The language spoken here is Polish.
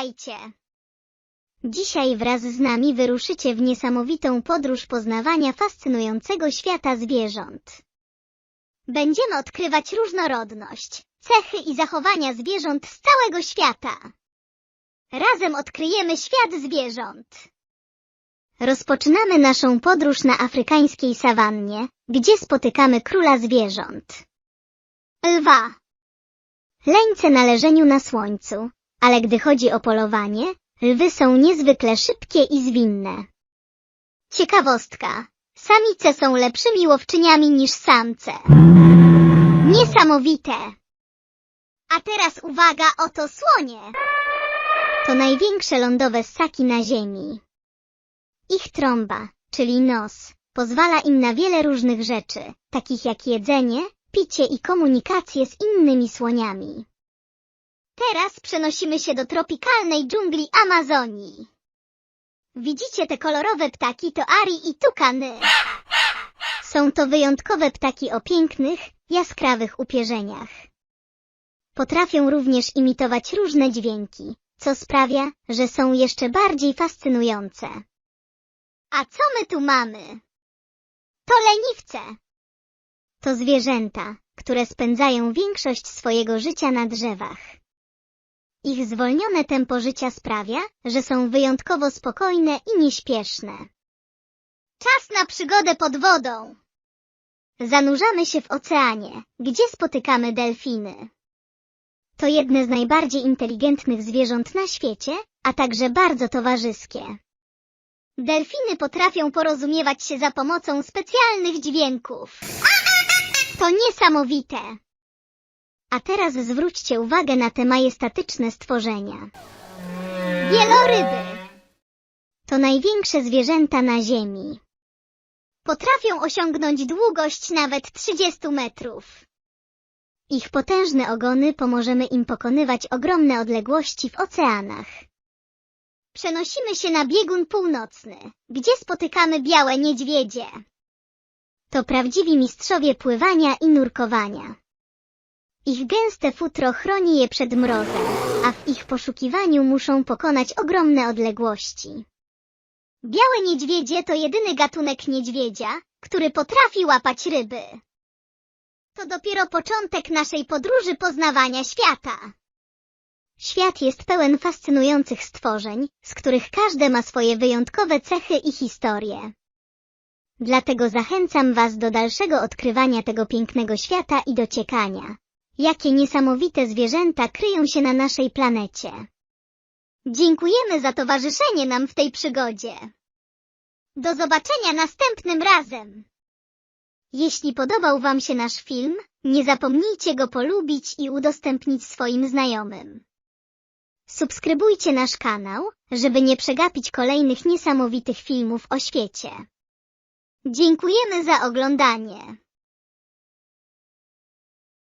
Witajcie! Dzisiaj wraz z nami wyruszycie w niesamowitą podróż poznawania fascynującego świata zwierząt. Będziemy odkrywać różnorodność, cechy i zachowania zwierząt z całego świata. Razem odkryjemy świat zwierząt. Rozpoczynamy naszą podróż na afrykańskiej sawannie, gdzie spotykamy króla zwierząt. Lwa. Leńce na leżeniu na słońcu, ale gdy chodzi o polowanie, lwy są niezwykle szybkie i zwinne. Ciekawostka. Samice są lepszymi łowczyniami niż samce. Niesamowite! A teraz uwaga, oto słonie! To największe lądowe ssaki na ziemi. Ich trąba, czyli nos, pozwala im na wiele różnych rzeczy, takich jak jedzenie, picie i komunikację z innymi słoniami. Teraz przenosimy się do tropikalnej dżungli Amazonii. Widzicie te kolorowe ptaki to ari i tukany. Są to wyjątkowe ptaki o pięknych, jaskrawych upierzeniach. Potrafią również imitować różne dźwięki, co sprawia, że są jeszcze bardziej fascynujące. A co my tu mamy? To leniwce. To zwierzęta, które spędzają większość swojego życia na drzewach. Ich zwolnione tempo życia sprawia, że są wyjątkowo spokojne i nieśpieszne. Czas na przygodę pod wodą. Zanurzamy się w oceanie, gdzie spotykamy delfiny. To jedne z najbardziej inteligentnych zwierząt na świecie, a także bardzo towarzyskie. Delfiny potrafią porozumiewać się za pomocą specjalnych dźwięków. To niesamowite! A teraz zwróćcie uwagę na te majestatyczne stworzenia. Wieloryby to największe zwierzęta na Ziemi. Potrafią osiągnąć długość nawet 30 metrów. Ich potężne ogony pomożemy im pokonywać ogromne odległości w oceanach. Przenosimy się na biegun północny, gdzie spotykamy białe niedźwiedzie. To prawdziwi mistrzowie pływania i nurkowania. Ich gęste futro chroni je przed mrozem, a w ich poszukiwaniu muszą pokonać ogromne odległości. Białe niedźwiedzie to jedyny gatunek niedźwiedzia, który potrafi łapać ryby. To dopiero początek naszej podróży poznawania świata. Świat jest pełen fascynujących stworzeń, z których każde ma swoje wyjątkowe cechy i historie. Dlatego zachęcam Was do dalszego odkrywania tego pięknego świata i dociekania. Jakie niesamowite zwierzęta kryją się na naszej planecie. Dziękujemy za towarzyszenie nam w tej przygodzie. Do zobaczenia następnym razem. Jeśli podobał Wam się nasz film, nie zapomnijcie go polubić i udostępnić swoim znajomym. Subskrybujcie nasz kanał, żeby nie przegapić kolejnych niesamowitych filmów o świecie. Dziękujemy za oglądanie.